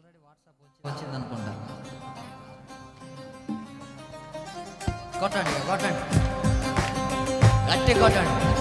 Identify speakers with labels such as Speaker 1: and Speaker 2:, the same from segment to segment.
Speaker 1: Already WhatsApp వచ్చింది. అనుకుంటా కొట్టండి కొట్టండి. గట్టి కొట్టండి.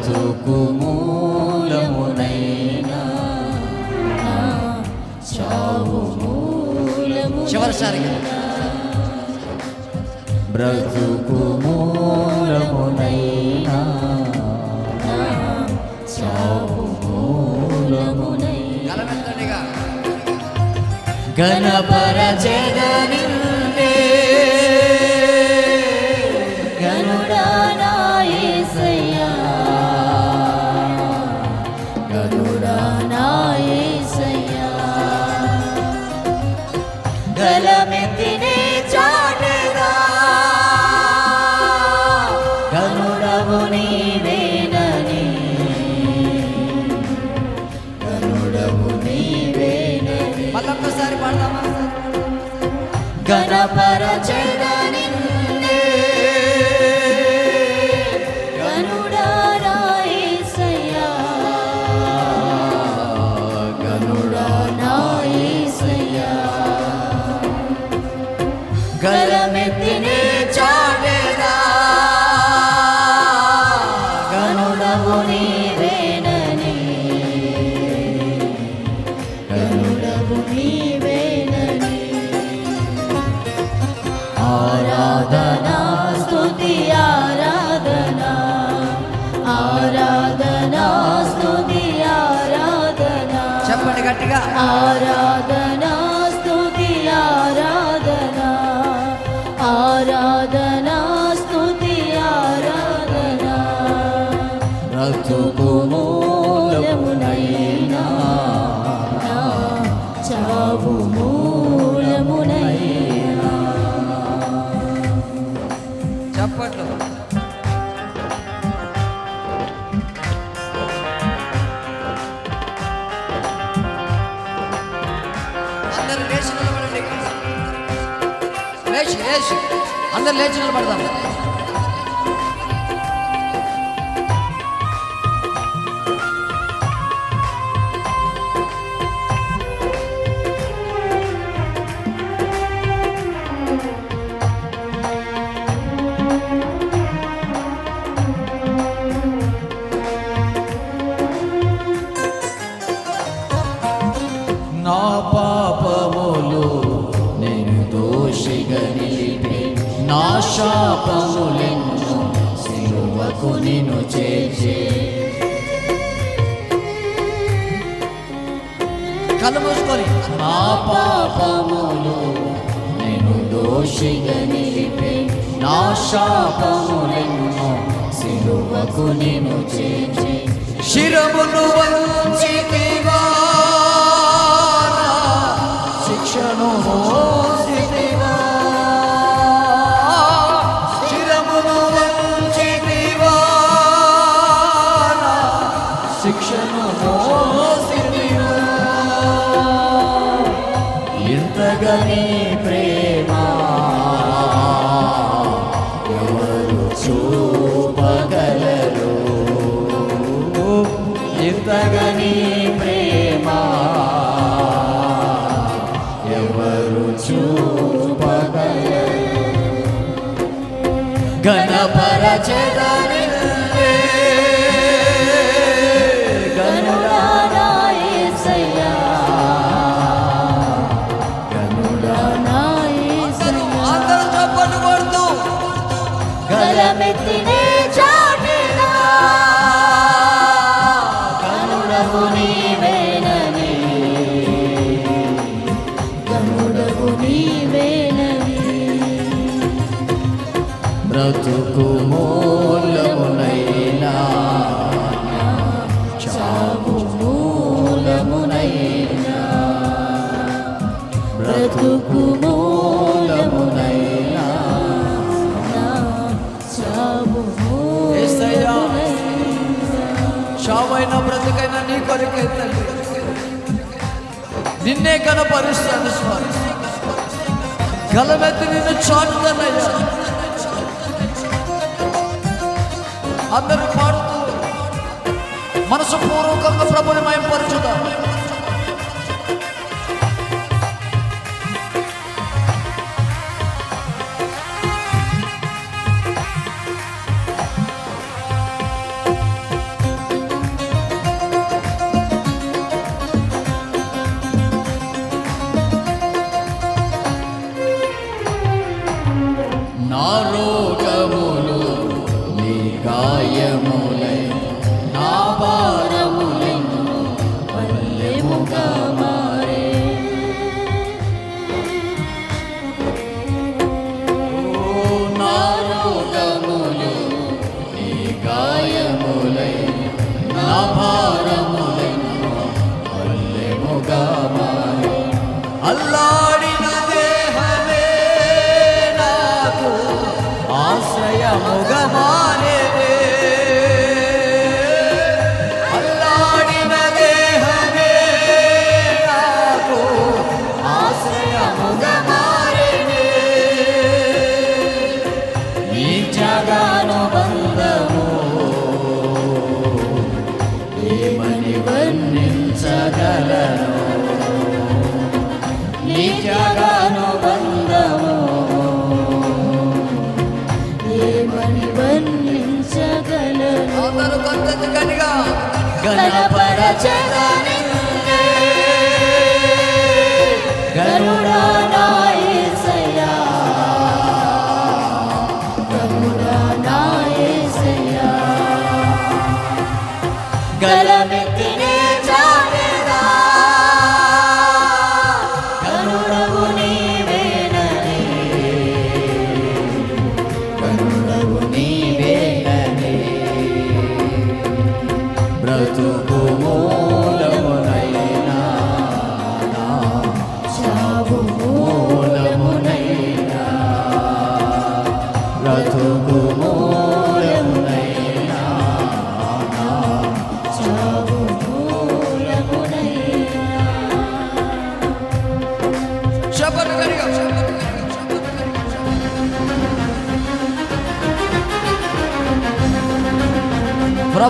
Speaker 2: బ్రతుకు మూలమునైనా.
Speaker 1: చివరిసారిగా
Speaker 2: బ్రతుకు మూలమునైనా. నా చావు మూలమునైనా.
Speaker 1: గలమెత్తండిగా
Speaker 2: గణపరచెదనిన్నే
Speaker 1: చెప్పండి గట్టిగా.
Speaker 2: ఆరాధనా స్తుతి ఆరాధనా. ఆరాధనా స్తుతి ఆరాధనా. బ్రతుకు
Speaker 1: అందరు లేచి నిలబడదాం. కళ్ళు మూసుకొని.
Speaker 2: నా పాపములు నేను దోషిగా నిలిపి నా శాపములను సిలువకు నేను చేర్చి
Speaker 1: శిరమును వంచితివా
Speaker 2: శిక్షను మోసితివా
Speaker 1: శిరమును వంచితివా
Speaker 2: శిక్షను మోసితివా నీ ప్రేమ. ఎవరు చూపగలరు? ఇంతగా నీ ప్రేమ. ఎవరు చూపగలరు? గణపరచదని మూలమునైనా. చావు మూలమునైనా. బ్రతుకు మూలమునైనా. చావు
Speaker 3: చావైనా బ్రతుకైనా నీ కొరకే నిన్నే కనపరుస్తాను స్వామి. గలమెత్తి నిన్ను చాటుతానయ్యా. ప్రభుని మయంపరుచుదాం నారోగములు నీ గాయము
Speaker 2: Hello. మొదటిగా గరుడా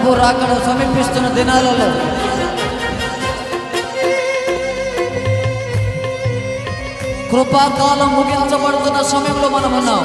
Speaker 3: ప్రభు రాకడ సమీపిస్తున్న దినాలలో. కృపాకాలం ముగించబడుతున్న సమయంలో మనం ఉన్నాం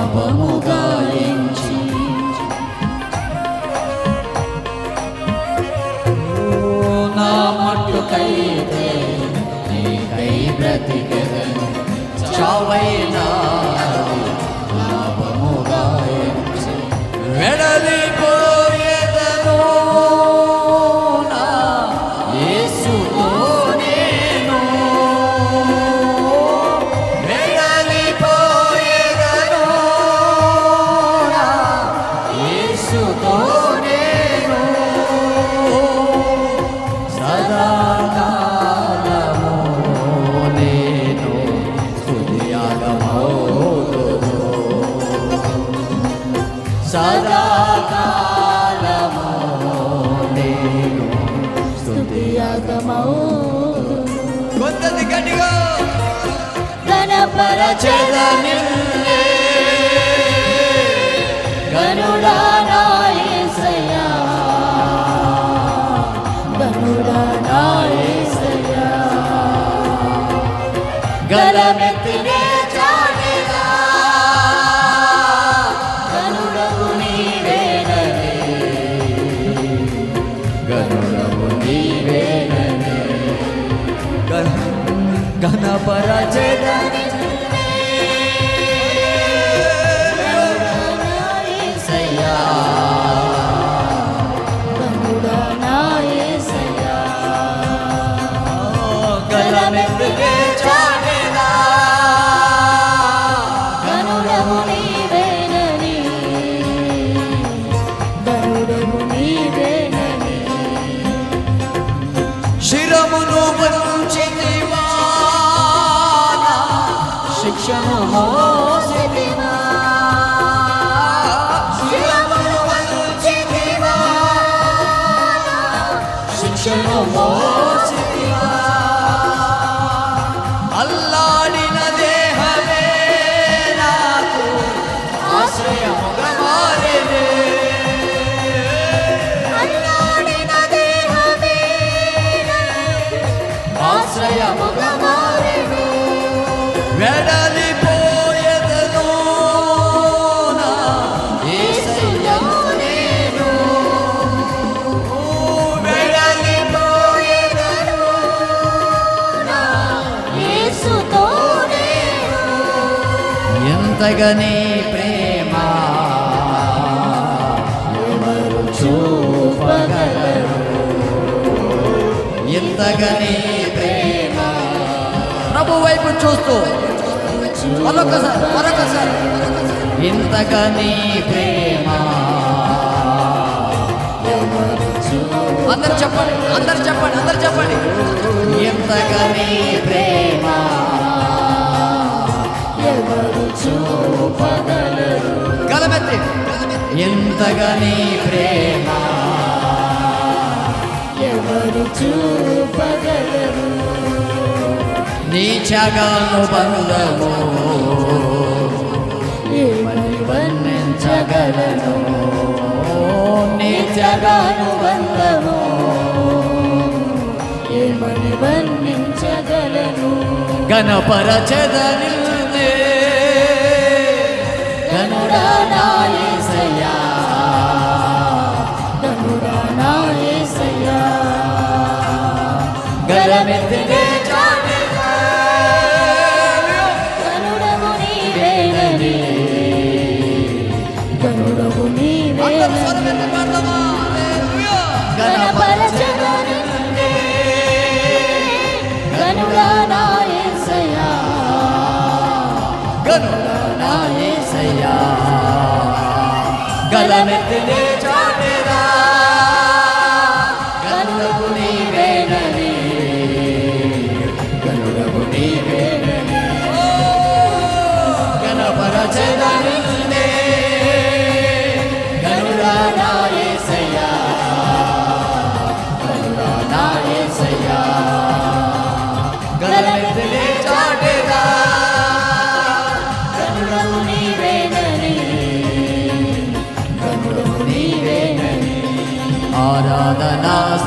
Speaker 3: పాపము గాలించి నా మట్టుకైతే నీకై బ్రతికెదను. చావైనా
Speaker 2: గణపరచద నిన్నే గనుడా
Speaker 3: ಘನ ಪರಾಜಯ శిక్షను మోసితివా ఎంతగా ప్రేమ. ఎవరు చూపగలరు? ఎంతగా ప్రేమ. ప్రభు వైపు చూస్తూ మరొకసారి మరొకసారి ఇంతగా ప్రేమ. అందరు చెప్పండి అందరు చెప్పండి అందరు చెప్పండి. ఎంతగని ప్రేమ.
Speaker 2: ఎవరు చూపగలరు
Speaker 3: గలమెత్తి ఎంతగా నీ ప్రేమ.
Speaker 2: ఎవరు చూపగలరు?
Speaker 3: నీ త్యాగాను బంధము.
Speaker 2: వర్ణించగలను
Speaker 3: నీ త్యాగాను
Speaker 2: బంధము. ఏమని వర్ణించగలను
Speaker 3: గణపరచదని
Speaker 2: Devam et edelim.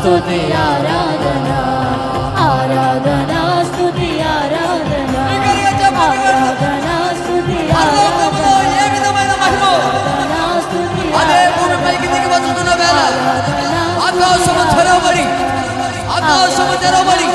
Speaker 3: ఆరాధనా స్తుతి
Speaker 2: ఆరాధన ఆరాధన స్తుతి ఆరాధన ఆరాధన స్తుతి
Speaker 3: పరలోకములో ఏ విధమైన మహిమ
Speaker 2: ఆరాధన స్తుతి
Speaker 3: అదే భూమిపైకి దిగి వచ్చుతున్న వేళ
Speaker 2: ఆరాధన
Speaker 3: ఆకాశము తెరవబడి ఆకాశము తెరవబడి